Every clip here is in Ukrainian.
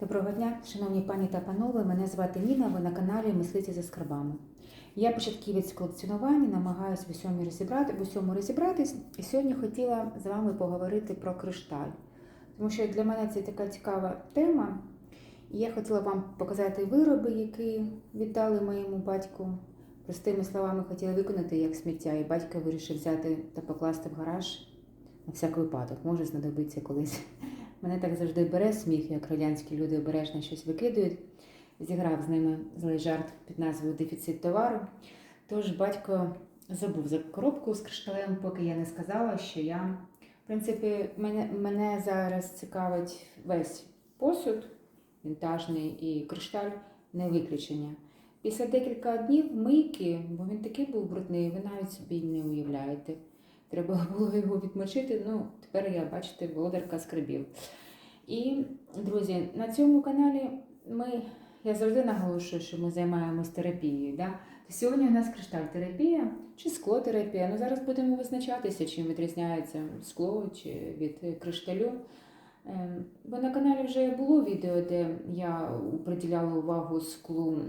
Доброго дня, шановні пані та панове. Мене звати Ніна. Ви на каналі Мислиці за скарбами. Я початківець колекціонування, намагаюся в усьому розібрати, в усьому розібратись. І сьогодні хотіла з вами поговорити про кришталь, тому що для мене це така цікава тема. І я хотіла вам показати вироби, які віддали моєму батьку. Простими словами, хотіла виконати як сміття, і батько вирішив взяти та покласти в гараж на всяк випадок, може знадобиться колись. Мене так завжди бере сміх, як радянські люди обережно щось викидують. Зіграв з ними злий жарт під назвою Дефіцит товару. Тож батько забув за коробку з кришталем, поки я не сказала, що я. В принципі, мене, мене зараз цікавить весь посуд вінтажний і кришталь не виключення. Після декілька днів мийки, бо він такий був брудний, ви навіть собі не уявляєте. Треба було його відмочити. Ну, тепер я, бачите, володарка скарбів. І, друзі, на цьому каналі ми, я завжди наголошую, що ми займаємось терапією. Да? Сьогодні у нас кришталь-терапія чи склотерапія. Ну, зараз будемо визначатися, чим відрізняється скло чи від кришталю. Ем, Бо на каналі вже було відео, де я приділяла увагу склу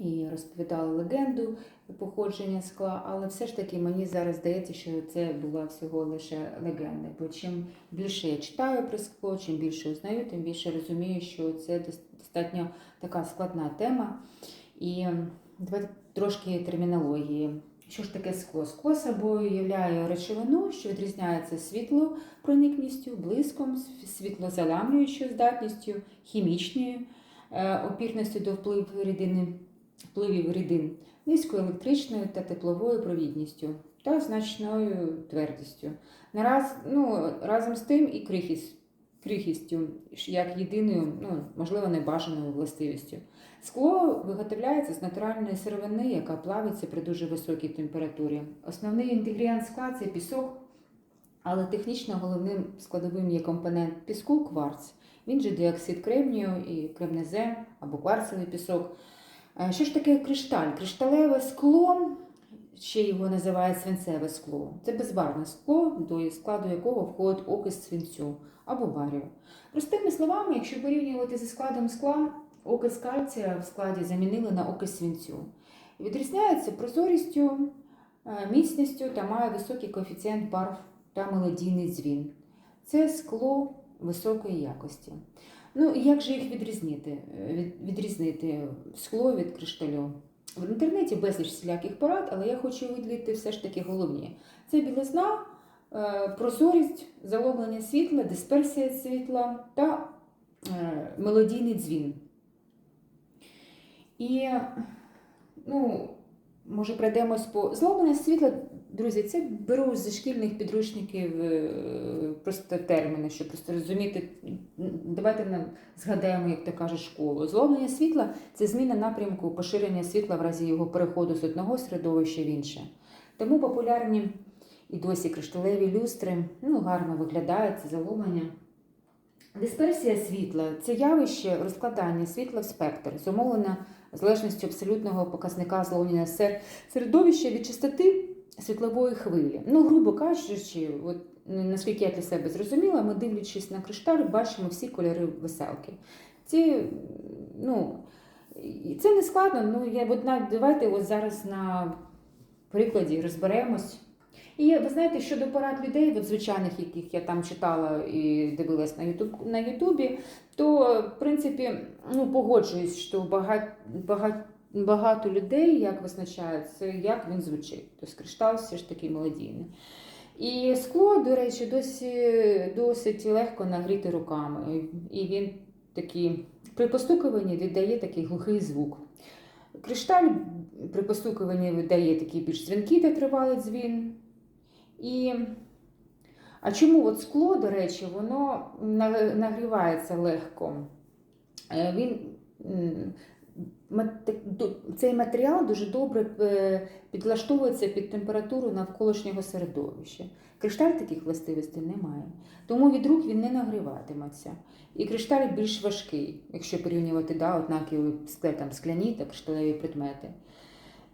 і розповідала легенду походження скла, але все ж таки мені зараз здається, що це була всього лише легенда. Бо чим більше я читаю про скло, чим більше узнаю, тим більше розумію, що це достатньо така складна тема. І давайте трошки термінології. Що ж таке скло? Скло собою являє речовину, що відрізняється світлопроникністю, блиском, світлозаламлюючою здатністю, хімічною е, опірністю до впливу рідини, впливів рідин, низькою електричною та тепловою провідністю та значною твердістю. Нараз, ну, разом з тим і крихістю, як єдиною, ну, можливо, небажаною властивістю. Скло виготовляється з натуральної сировини, яка плавиться при дуже високій температурі. Основний інгредієнт скла це пісок, але технічно головним складовим є компонент піску кварц. Він же діоксид кремнію і кремнезем або кварцевий пісок. Що ж таке кришталь? Кришталеве скло, ще його називають свинцеве скло. Це безбарвне скло, до складу якого входить окис свинцю або барію. Простими словами, якщо порівнювати зі складом скла, окис кальція в складі замінили на окис свинцю. Відрізняється прозорістю, е, міцністю та має високий коефіцієнт барв та мелодійний дзвін. Це скло високої якості. Ну, як же їх відрізнити? Е, від- відрізнити скло від кришталю? В інтернеті безліч всіляких порад, але я хочу виділити все ж таки головні. Це білизна, е, прозорість, заломлення світла, дисперсія світла та е, мелодійний дзвін. І, ну, може, пройдемось по зломлене світла. Друзі, це беру зі шкільних підручників е, просто терміни, щоб просто розуміти. Давайте нам згадаємо, як то каже, школу. Зломлення світла це зміна напрямку поширення світла в разі його переходу з одного середовища в інше. Тому популярні і досі кришталеві люстри ну, гарно виглядають, це заломлення. Дисперсія світла це явище розкладання світла в спектр, зумовлена залежністю абсолютного показника зловлення середовища від частоти світлової хвилі. Ну, грубо кажучи, от, ну, наскільки я для себе зрозуміла, ми дивлячись на кришталь, бачимо всі кольори веселки. Ці, ну, це не складно, ну я от давайте от зараз на прикладі розберемось. І ви знаєте, щодо порад людей, от звичайних, яких я там читала і дивилась на Ютуб на Ютубі, то в принципі ну, погоджуюсь, що багать, багать, багато людей як визначають, це як він звучить. Тобто кришталь все ж таки мелодійний. І скло, до речі, досі, досить легко нагріти руками. І він такий при постукуванні віддає такий глухий звук. Кришталь при постукуванні видає такий більш дзвінкий та тривалий дзвін. І... А чому от скло, до речі, воно нагрівається легко? Е, Він, цей матеріал дуже добре е, підлаштовується під температуру навколишнього середовища. Кришталь таких властивостей не має. Тому від рук він не нагріватиметься. І кришталь більш важкий, якщо порівнювати да, однакові там, скляні та кришталеві предмети.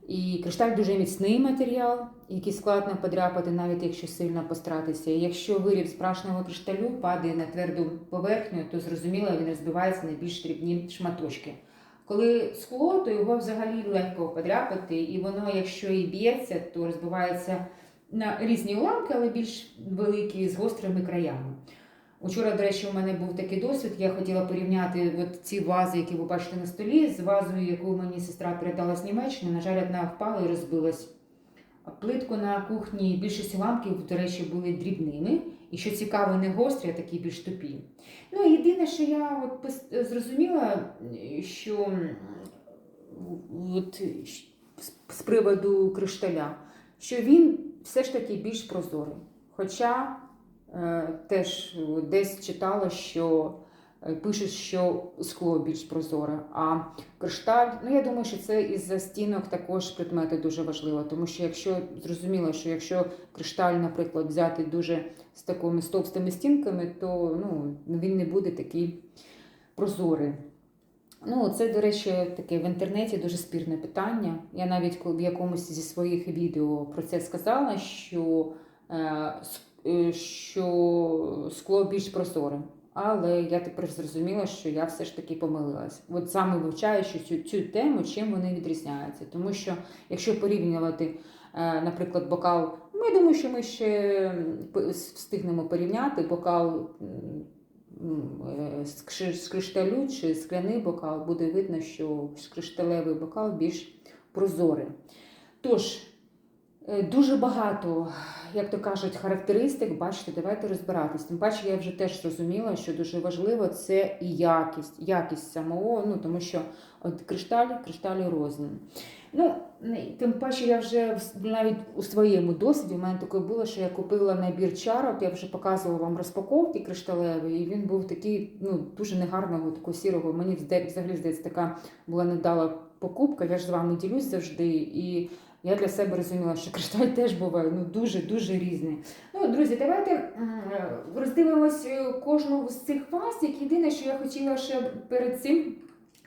І кришталь дуже міцний матеріал, який складно подряпати, навіть якщо сильно постаратися. І Якщо виріб з прашного кришталю падає на тверду поверхню, то зрозуміло він розбивається на більш дрібні шматочки. Коли скло, то його взагалі легко подряпати, і воно, якщо і б'ється, то розбивається на різні уламки, але більш великі з гострими краями. Учора, до речі, у мене був такий досвід. Я хотіла порівняти от ці вази, які ви бачите на столі, з вазою, яку мені сестра передала з Німеччини. На жаль, одна впала і розбилась. Плитку на кухні більшість уламків, до речі, були дрібними. І що цікаво, не гострі, а такі більш тупі. Ну, єдине, що я от зрозуміла, що от, з- приводу кришталя, що він все ж таки більш прозорий. Хоча е, теж десь читала, що пишуть, що скло більш прозоре, а кришталь, ну я думаю, що це із-за стінок також предмети дуже важливо, тому що якщо зрозуміло, що якщо кришталь, наприклад, взяти дуже з такими з товстими стінками, то ну, він не буде такий прозорий. Ну, це, до речі, таке в інтернеті дуже спірне питання. Я навіть в якомусь зі своїх відео про це сказала, що, е, е, що скло більш прозоре. Але я тепер зрозуміла, що я все ж таки помилилась. От саме вивчаючи цю, цю тему, чим вони відрізняються. Тому що якщо порівнювати, е, наприклад, бокал, ну, я думаю, що ми ще встигнемо порівняти бокал е, з кришталю чи скляний бокал, буде видно, що кришталевий бокал більш прозорий. Тож, дуже багато, як то кажуть, характеристик, бачите, давайте розбиратись. Тим паче, я вже теж зрозуміла, що дуже важливо це і якість, якість самого, ну тому що от кришталь, кришталі розмін. Ну, тим паче, я вже навіть у своєму досвіді, у мене таке було, що я купила набір чарок, я вже показувала вам розпаковки кришталеві, і він був такий, ну, дуже негарного, такого сірого. Мені взагалі здається, така була невдала покупка. Я ж з вами ділюсь завжди. І я для себе розуміла, що кришталь теж буває ну, дуже-дуже різний. Ну, друзі, давайте роздивимось е, кожного з цих ваз. Як єдине, що я хотіла ще перед цим,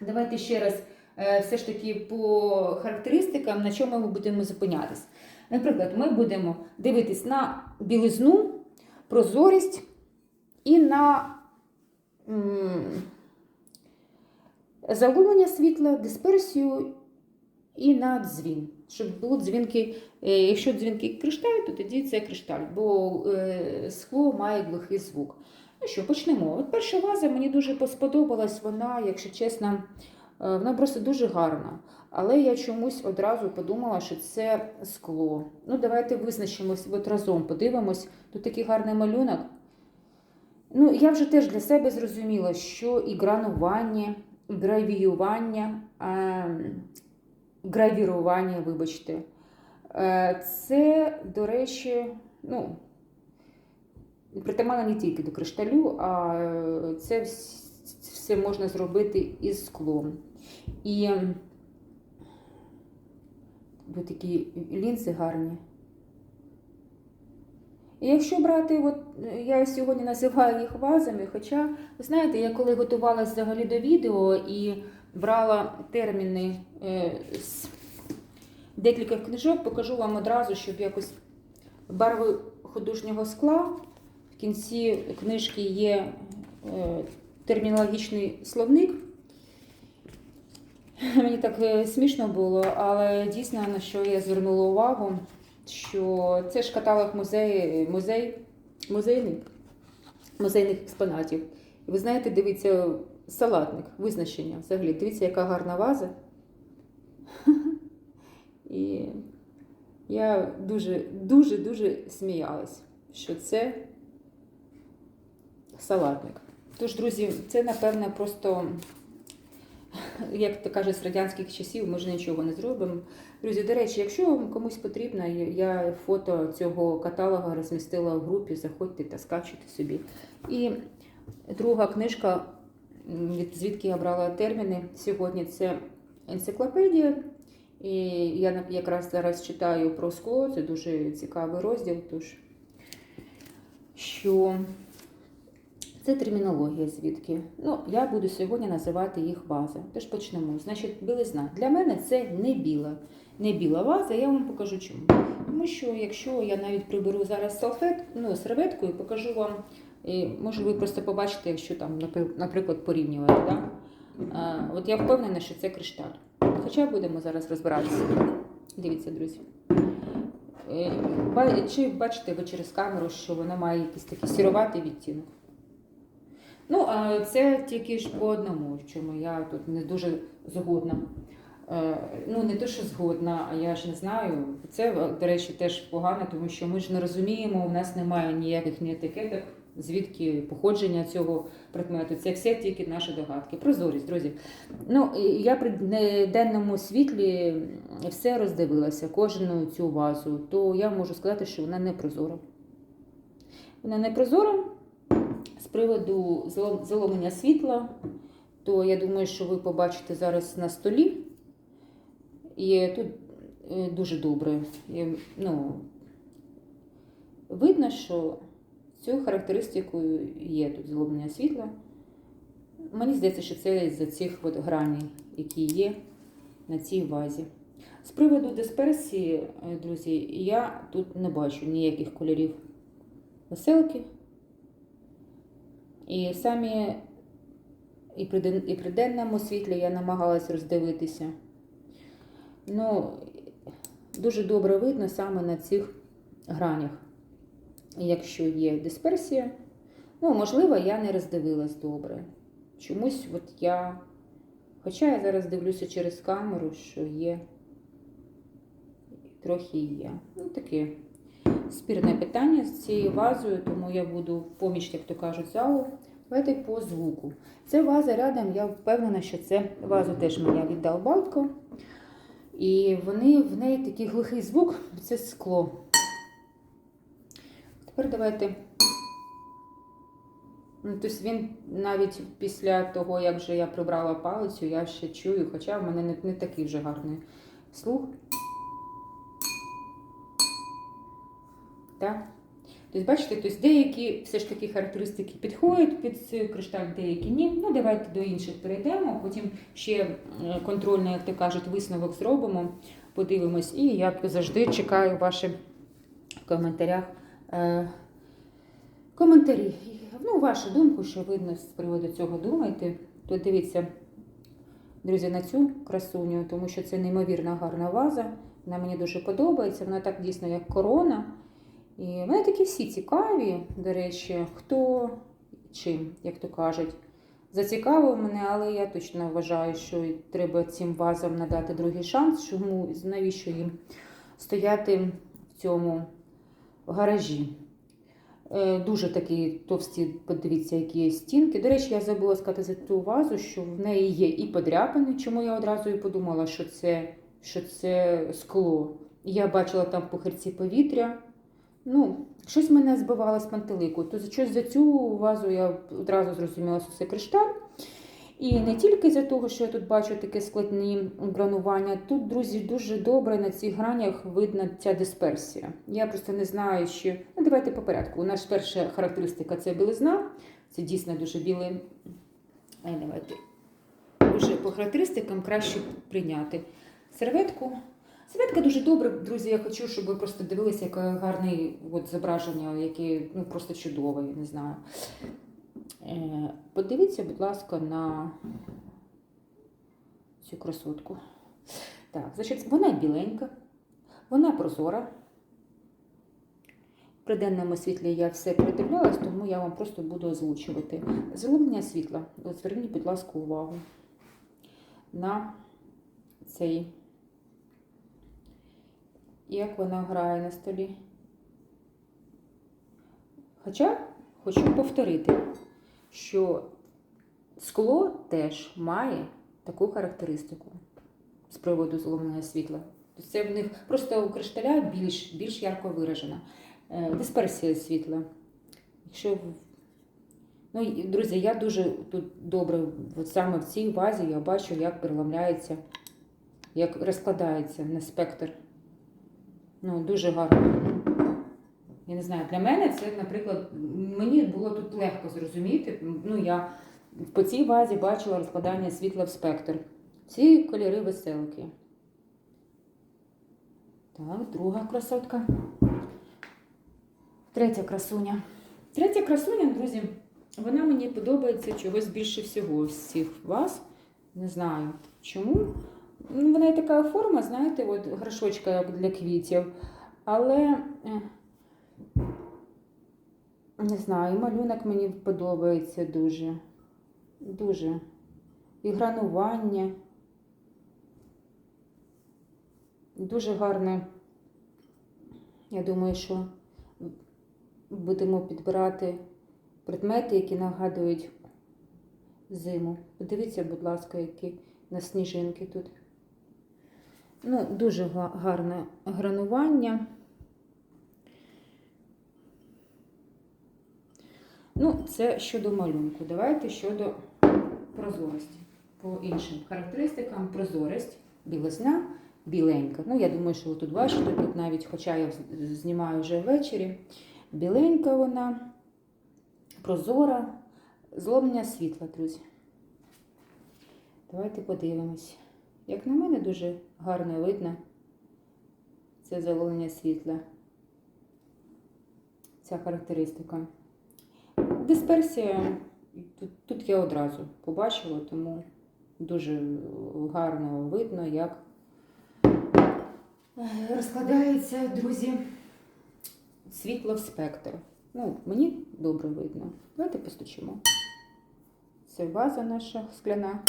давайте ще раз е, все ж таки по характеристикам, на чому ми будемо зупинятись. Наприклад, ми будемо дивитись на білизну, прозорість і на м, заломлення світла, дисперсію і на дзвін. Щоб було дзвінки, е, якщо дзвінки кришталь, то тоді це кришталь, бо е, скло має глухий звук. Ну що, почнемо. От перша ваза мені дуже сподобалась, вона, якщо чесно, е, вона просто дуже гарна. Але я чомусь одразу подумала, що це скло. Ну, давайте визначимось от разом, подивимось. Тут такий гарний малюнок. Ну, я вже теж для себе зрозуміла, що і гранування, і гравіювання, е, гравірування, вибачте, е, це, до речі, ну, притаманно не тільки до кришталю, а е, це все можна зробити із склом. І такі лінзи гарні. І якщо брати, от я сьогодні називаю їх вазами, хоча, ви знаєте, я коли готувалася взагалі до відео і брала терміни е, з декілька книжок, покажу вам одразу, щоб якось барви художнього скла. В кінці книжки є е, термінологічний словник. Мені так е, смішно було, але дійсно на що я звернула увагу, що це ж каталог музею, музей, музейний, музейних експонатів. Ви знаєте, дивіться, салатник, визначення взагалі. Дивіться, яка гарна ваза. І я дуже, дуже, дуже сміялась, що це салатник. Тож, друзі, це, напевне, просто як то кажуть, з радянських часів ми ж нічого не зробимо. Друзі, до речі, якщо вам комусь потрібно, я фото цього каталога розмістила в групі, заходьте та скачуйте собі. І друга книжка, звідки я брала терміни сьогодні, це енциклопедія. І я якраз зараз читаю про скло, це дуже цікавий розділ. Тож, що Це термінологія звідки. Ну, я буду сьогодні називати їх ваза. Тож почнемо. Значить, білизна. Для мене це не біла. Не біла ваза, я вам покажу чому. Тому що якщо я навіть приберу зараз салфет, ну, серветку і покажу вам, і, може ви просто побачите, якщо там, наприклад, порівнювати. Да? А, от я впевнена, що це кришталь. Хоча будемо зараз розбиратися. Дивіться, друзі. Е, Чи бачите ви через камеру, що вона має якийсь такий сіроватий відтінок? Ну, а це тільки ж по одному, в чому я тут не дуже згодна. Е, Ну, не те, що згодна, а я ж не знаю. Це, до речі, теж погано, тому що ми ж не розуміємо, у нас немає ніяких ні етикеток, звідки походження цього предмету. Це все тільки наші догадки. Прозорість, друзі. Ну, я при денному світлі все роздивилася, кожну цю вазу, то я можу сказати, що вона не прозора. Вона не прозора. З приводу заломлення світла, то я думаю, що ви побачите зараз на столі. І тут е, дуже добре. І, ну, видно, що цю характеристикою є тут заломлення світла. Мені здається, що це з цих от граней, які є на цій вазі. З приводу дисперсії, е, друзі, я тут не бачу ніяких кольорів веселки. І самі і при, і при денному світлі я намагалась роздивитися. Ну, дуже добре видно саме на цих гранях. Якщо є дисперсія, ну, можливо, я не роздивилась добре. Чомусь от я. Хоча я зараз дивлюся через камеру, що є. Трохи є. Ну, таке спірне питання з цією вазою, тому я буду поміч, як то кажуть, залу. Давайте по звуку. Це ваза рядом, я впевнена, що це вазу теж мені віддав батько. І вони, в неї такий глухий звук, це скло. Тепер давайте. Ну, Тобто він навіть після того, як вже я прибрала палицю, я ще чую, хоча в мене не, не такий вже гарний слух. Так? Тобто, бачите, тобто деякі все ж таки характеристики підходять під цей кришталь, деякі ні. Ну, давайте до інших перейдемо, потім ще е, контрольний, як то кажуть, висновок зробимо, подивимось. І як завжди чекаю ваші в коментарях. Е, коментарі. Ну, вашу думку, що видно з приводу цього думаєте. То дивіться, друзі, на цю красуню, тому що це неймовірно гарна ваза. Вона мені дуже подобається. Вона так дійсно як корона. І мене такі всі цікаві, до речі, хто чим, як то кажуть, зацікавив мене, але я точно вважаю, що треба цим вазам надати другий шанс. Чому навіщо їм стояти в цьому гаражі? Е, Дуже такі товсті, подивіться, які є стінки. До речі, я забула сказати за ту вазу, що в неї є і подряпини, чому я одразу і подумала, що це, що це скло. Я бачила там похирці повітря. Ну, щось мене збивало з пантелику. То щось за цю вазу я одразу зрозуміла, що це кришталь. І не тільки за того, що я тут бачу таке складні гранування. Тут, друзі, дуже добре на цих гранях видна ця дисперсія. Я просто не знаю, що. Ну, давайте по порядку. У нас перша характеристика це білизна. Це дійсно дуже білий. Ай, давайте. Уже по характеристикам краще прийняти серветку. Серветка дуже добре, друзі. Я хочу, щоб ви просто дивилися, яке гарне зображення, яке ну, просто чудове, не знаю. Е, Подивіться, будь ласка, на цю красотку. Так, значить, вона біленька, вона прозора. При денному світлі я все передивлялась, тому я вам просто буду озвучувати. Заломлення світла. Зверніть, будь ласка, увагу на цей, як вона грає на столі. Хоча хочу повторити, що скло теж має таку характеристику з приводу зломленого світла. Тобто Це в них просто у кришталя більш, більш ярко виражена. Е, Дисперсія світла. Якщо Ну, друзі, я дуже тут добре, от саме в цій вазі я бачу, як переламляється, як розкладається на спектр. Ну, дуже гарно. Я не знаю, для мене це, наприклад, мені було тут легко зрозуміти. Ну, я по цій вазі бачила розкладання світла в спектр. Ці кольори веселки. Так, друга красотка. Третя красуня. Третя красуня, друзі, вона мені подобається чогось більше всього з цих ваз. Не знаю чому. Ну, вона і така форма, знаєте, от горшочка як для квітів. Але е, не знаю, малюнок мені подобається дуже. Дуже. І гранування. Дуже гарне. Я думаю, що будемо підбирати предмети, які нагадують зиму. Подивіться, будь ласка, які на сніжинки тут. Ну, дуже гарне гранування. Ну, це щодо малюнку. Давайте щодо прозорості. По іншим характеристикам прозорість, білизна, біленька. Ну, я думаю, що ви тут бачите, тут навіть, хоча я знімаю вже ввечері, біленька вона, прозора, зломлення світла, друзі. Давайте подивимось. Як на мене, дуже гарно видно це заломлення світла. Ця характеристика. Дисперсія тут, я одразу побачила, тому дуже гарно видно, як розкладається, друзі, світло в спектр. Ну, мені добре видно. Давайте постучимо. Це ваза наша скляна.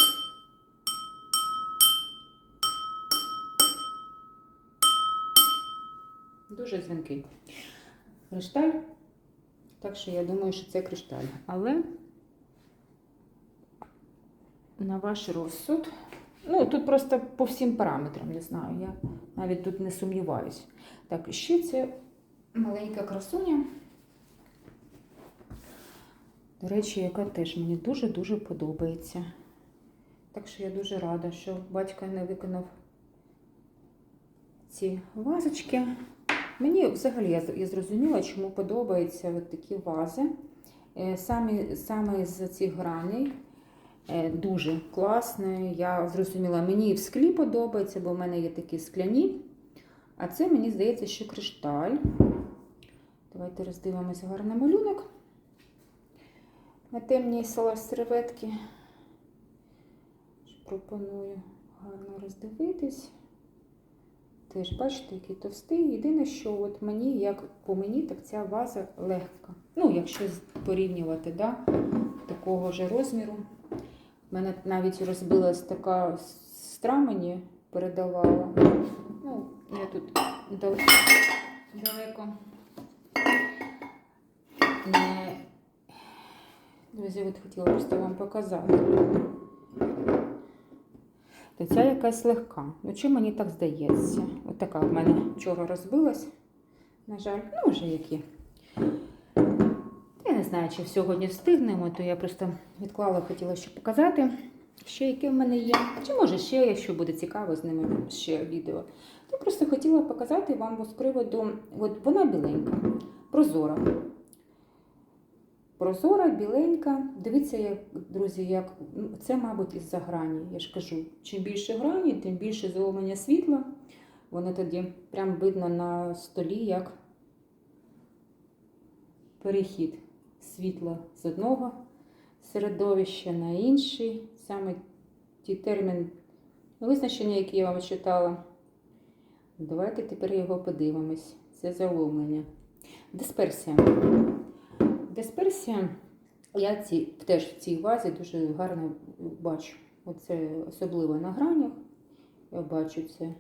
Дуже дзвінкий. Кришталь. Так що я думаю, що це кришталь. Але на ваш розсуд. Ну, тут просто по всім параметрам, не знаю. Я навіть тут не сумніваюсь. Так, ще це маленька красуня. До речі, яка теж мені дуже-дуже подобається. Так що я дуже рада, що батько не виконав ці вазочки. Мені взагалі я, я зрозуміла, чому подобаються от такі вази. Е, Самі, саме з цих граней е, дуже класне. Я зрозуміла, мені і в склі подобається, бо в мене є такі скляні. А це мені здається, що кришталь. Давайте роздивимося гарний малюнок. На темній серветки. Пропоную гарно роздивитись. Теж бачите, який товстий. Єдине, що от мені, як по мені, так ця ваза легка. Ну, якщо порівнювати, да, такого ж розміру. У мене навіть розбилась така сестра мені передавала. Ну, я тут далеко. Не... Друзі, от хотіла просто вам показати. То ця якась легка. Ну, чи мені так здається? От в мене вчора розбилась. На жаль, ну вже які. Я не знаю, чи сьогодні встигнемо, то я просто відклала, хотіла ще показати, ще яке в мене є. Чи може ще, якщо буде цікаво з ними ще відео. То просто хотіла показати вам з приводу, от вона біленька, прозора. Прозора, біленька. Дивіться, як, друзі, як ну, це, мабуть, із-за грані. Я ж кажу, чим більше грані, тим більше заломлення світла. Воно тоді прям видно на столі, як перехід світла з одного середовища на інший. Саме ті термін визначення, які я вам читала. Давайте тепер його подивимось. Це заломлення. Дисперсія. Дисперсія, я ці, теж в цій вазі дуже гарно бачу. Оце особливо на гранях. Я бачу це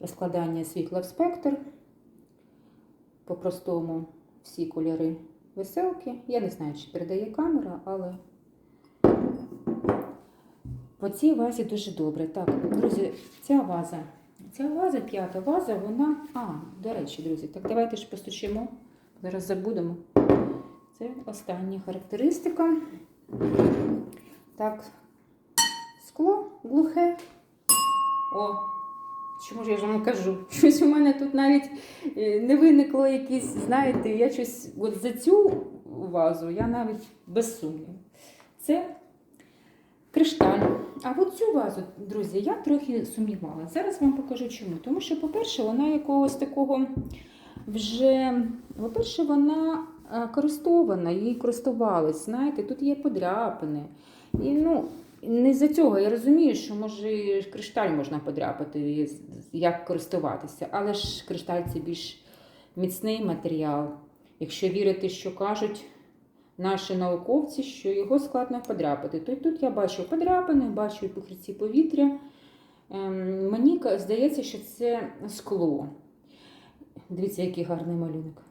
розкладання світла в спектр. По-простому всі кольори веселки. Я не знаю, чи передає камера, але по цій вазі дуже добре. Так, друзі, ця ваза. Ця ваза, п'ята ваза, вона. А, до речі, друзі, так давайте ж постучимо. Зараз забудемо. Це остання характеристика. Так, скло глухе. О, Чому ж я ж вам кажу? Щось у мене тут навіть е, не виникло якісь, знаєте, я щось от за цю вазу я навіть без сумніву. Це кришталь. А от цю вазу, друзі, я трохи сумнівала. Зараз вам покажу чому. Тому що, по-перше, вона якогось такого вже, по-перше, вона користована, їй користувались. Знаєте, тут є подряпини. І ну, не за цього я розумію, що може кришталь можна подряпати, як користуватися. Але ж кришталь це більш міцний матеріал. Якщо вірити, що кажуть наші науковці, що його складно подряпати. То тут я бачу подряпини, бачу і покриті повітря. Ем, мені здається, що це скло. Дивіться, який гарний малюнок.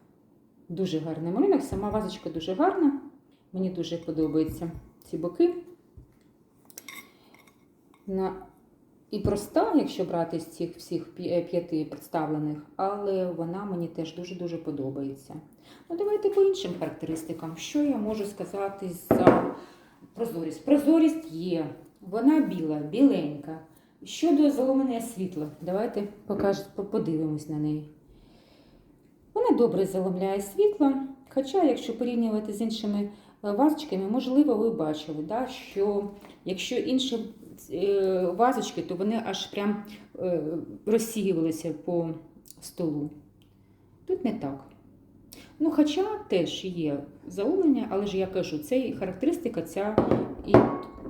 Дуже гарний малюнок. Сама вазочка дуже гарна. Мені дуже подобаються ці боки. На... І проста, якщо брати з цих всіх е, п'яти представлених, але вона мені теж дуже-дуже подобається. Ну, давайте по іншим характеристикам. Що я можу сказати за прозорість? Прозорість є, вона біла, біленька. Щодо заломлення світла, давайте покаж... подивимось на неї. Вона добре заломляє світло, хоча, якщо порівнювати з іншими вазочками, можливо, ви бачили, да, що якщо інші е, вазочки, то вони аж прям е, розсіювалися по столу. Тут не так. Ну, хоча теж є заумлення, але ж я кажу, це характеристика ця і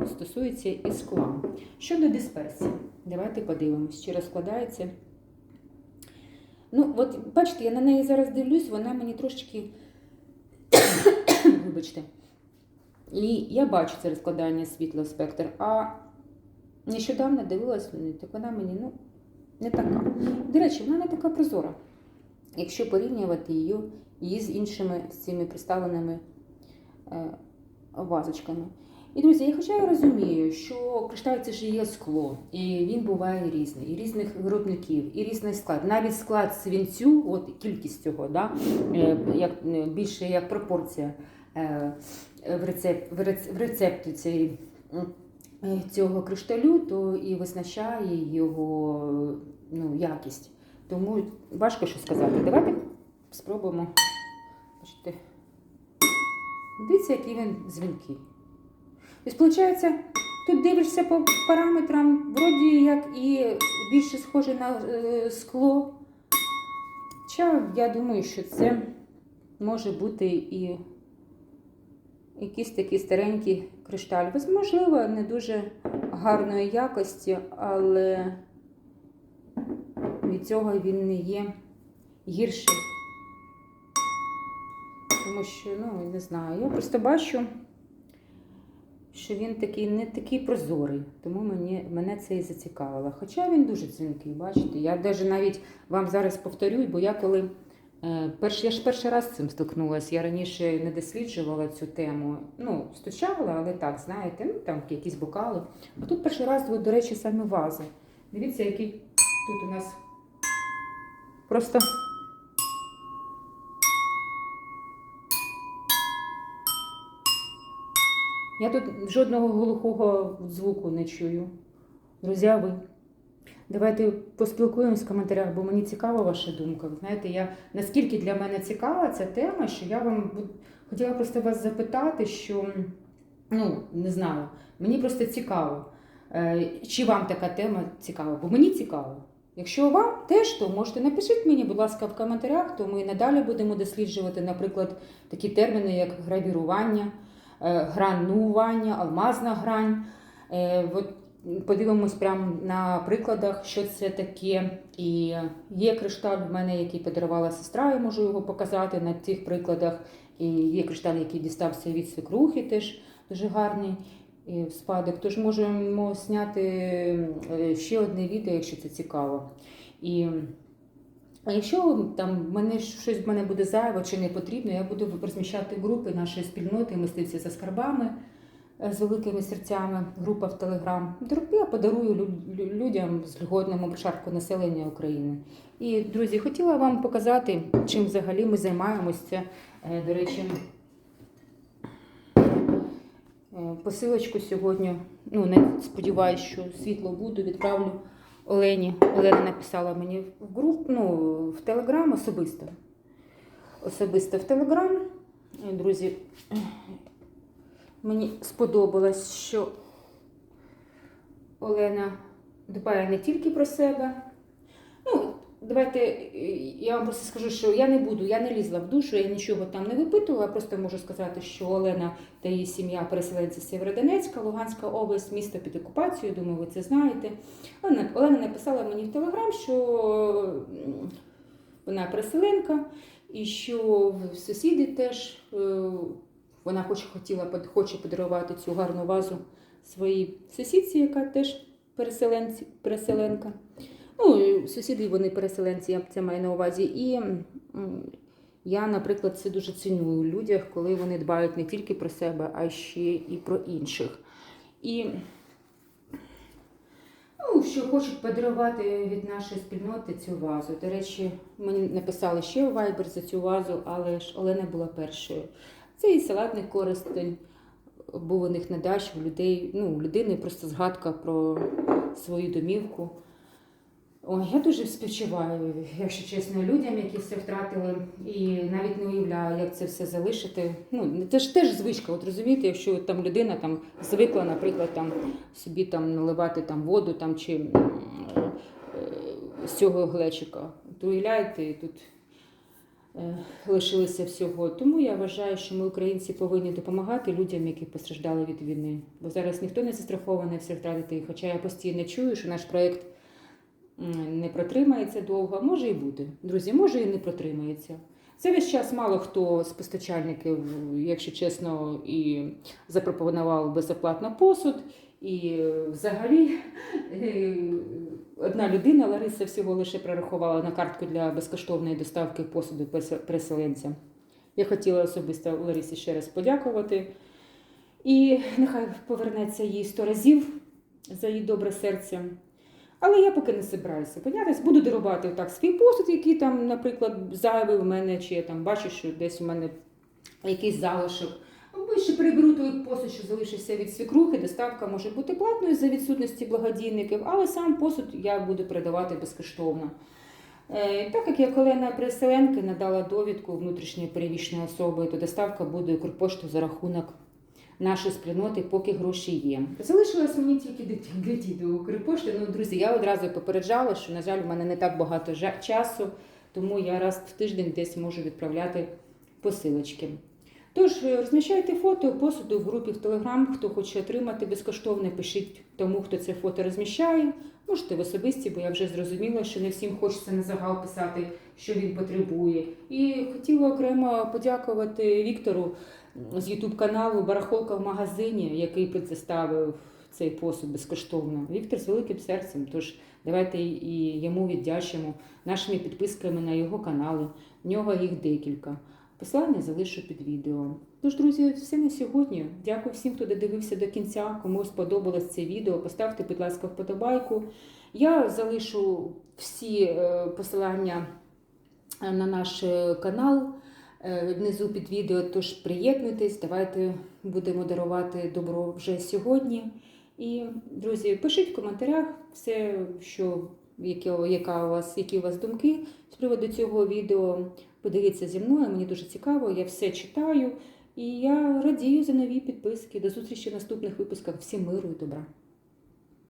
стосується і скла. Щодо дисперсії, давайте подивимось, чи розкладається. Ну, от бачите, я на неї зараз дивлюсь, вона мені трошечки. Вибачте. І я бачу це розкладання світла в спектр. А нещодавно дивилась, неї, так вона мені ну, не така. До речі, вона не така прозора, якщо порівнювати її, її з іншими з цими представленими е, вазочками. І, друзі, я хоча я розумію, що кришталь це ж є скло, і він буває різний, і різних виробників, і різний склад. Навіть склад свинцю, от кількість цього, да, е, як, е, більше як пропорція е, в, рецеп, в, рецепті цієї, цього кришталю, то і визначає його ну, якість. Тому важко що сказати. Давайте спробуємо. Бачите. Дивіться, який він дзвінкий. Тобто, виходить, тут дивишся по параметрам, вроді як і більше схоже на е, скло. Хоча я думаю, що це може бути і якийсь такий старенький кришталь. Можливо, не дуже гарної якості, але від цього він не є гірший. Тому що, ну, не знаю, я просто бачу, що він такий не такий прозорий, тому мені, мене це і зацікавило. Хоча він дуже дзвінкий, бачите. Я навіть навіть вам зараз повторюю, бо я коли е, перш, я ж перший раз з цим стикнулася, я раніше не досліджувала цю тему. Ну, стучала, але так, знаєте, ну там якісь бокали. А тут перший раз, до речі, саме вази. Дивіться, який тут у нас просто. Я тут жодного глухого звуку не чую. Друзі, ви? Давайте поспілкуємось в коментарях, бо мені цікава ваша думка. Знаєте, я наскільки для мене цікава ця тема, що я вам хотіла просто вас запитати, що ну не знаю, мені просто цікаво, е, чи вам така тема цікава, бо мені цікаво. Якщо вам теж, то можете напишіть мені, будь ласка, в коментарях, то ми надалі будемо досліджувати, наприклад, такі терміни, як гравірування, гранування, алмазна грань. Е, подивимось прямо на прикладах, що це таке. І є кришталь в мене, який подарувала сестра, я можу його показати на цих прикладах. І є кришталь, який дістався від свекрухи, теж дуже гарний е, в спадок. Тож можемо зняти е, ще одне відео, якщо це цікаво. І а якщо там мене щось в мене буде зайве чи не потрібно, я буду розміщати групи нашої спільноти мистецтві за скарбами е, з великими серцями, група в Телеграм. Я подарую лю- лю- людям з льготному початку населення України. І, друзі, хотіла вам показати, чим взагалі ми займаємося. Е, до речі, е, посилочку сьогодні. Ну, не сподіваюся, що світло буду, відправлю Олені. Олена написала мені в груп, ну, в Телеграм особисто. Особисто в Телеграм. Е, Друзі, мені сподобалось, що Олена дбає не тільки про себе. Давайте е, я вам просто скажу, що я не буду, я не лізла в душу, я нічого там не випитувала. Просто можу сказати, що Олена та її сім'я переселенці з Сєвєродонецька, Луганська область, місто під окупацією. Думаю, ви це знаєте. Олена, Олена написала мені в Телеграм, що вона переселенка і що сусіди теж е, вона хоче, хотіла, хоче подарувати цю гарну вазу своїй сусідці, яка теж переселенці, переселенка. Ну, сусіди вони переселенці, я це маю на увазі. І я, наприклад, це дуже ціню у людях, коли вони дбають не тільки про себе, а ще і про інших. І ну, що хочуть подарувати від нашої спільноти цю вазу. До речі, мені написали ще Viber за цю вазу, але ж Олена була першою. Це і салатний користень був у них на дачі, у людей, ну, у людини просто згадка про свою домівку. Ой, я дуже співчуваю, якщо чесно, людям, які все втратили, і навіть не уявляю, як це все залишити. Ну, це ж теж звичка, от розумієте, якщо там людина там звикла, наприклад, там собі там наливати там воду там чи е, з цього глечика. То уявляєте, тут е, лишилося всього. Тому я вважаю, що ми, українці, повинні допомагати людям, які постраждали від війни. Бо зараз ніхто не застрахований все втратити. Хоча я постійно чую, що наш проєкт не протримається довго, може і бути. Друзі, може і не протримається. Це весь час мало хто з постачальників, якщо чесно, і запропонував безоплатно посуд. І взагалі е, одна людина, Лариса, всього лише прорахувала на картку для безкоштовної доставки посуду перес- переселенцям. Я хотіла особисто Ларисі ще раз подякувати. І нехай повернеться їй сто разів за її добре серце. Але я поки не збираюся понятись, буду дарувати так свій посуд, який там, наприклад, зайвий в мене, чи я там бачу, що десь у мене якийсь залишок. Або ще приберу той посуд, що залишився від свікрухи. Доставка може бути платною за відсутності благодійників, але сам посуд я буду передавати безкоштовно. Е, Так як я колена переселенки надала довідку внутрішньої перевішеної особи, то доставка буде Укрпошту за рахунок нашої спільноти, поки гроші є. Залишилось мені тільки дійти до Укрпошти. Ну, друзі, я одразу попереджала, що, на жаль, у мене не так багато часу, тому я раз в тиждень десь можу відправляти посилочки. Тож е, розміщайте фото посуду в групі в Телеграм. Хто хоче отримати безкоштовно, пишіть тому, хто це фото розміщає. Можете в особисті, бо я вже зрозуміла, що не всім хочеться на загал писати, що він потребує. І хотіла окремо подякувати Віктору з Ютуб каналу Барахолка в магазині, який предоставив цей посуд безкоштовно. Віктор з великим серцем. Тож давайте і йому віддячимо нашими підписками на його канали. В нього їх декілька. Посилання залишу під відео. Тож, друзі, все на сьогодні. Дякую всім, хто додивився до кінця. Кому сподобалось це відео, поставте, будь ласка, вподобайку. Я залишу всі е, посилання е, на наш е, канал внизу під відео. Тож приєднуйтесь, давайте будемо дарувати добро вже сьогодні. І, друзі, пишіть в коментарях все, що яка у вас, які у вас думки з приводу цього відео. Подивіться зі мною, мені дуже цікаво, я все читаю. І я радію за нові підписки. До зустрічі в наступних випусках. Всім миру і добра.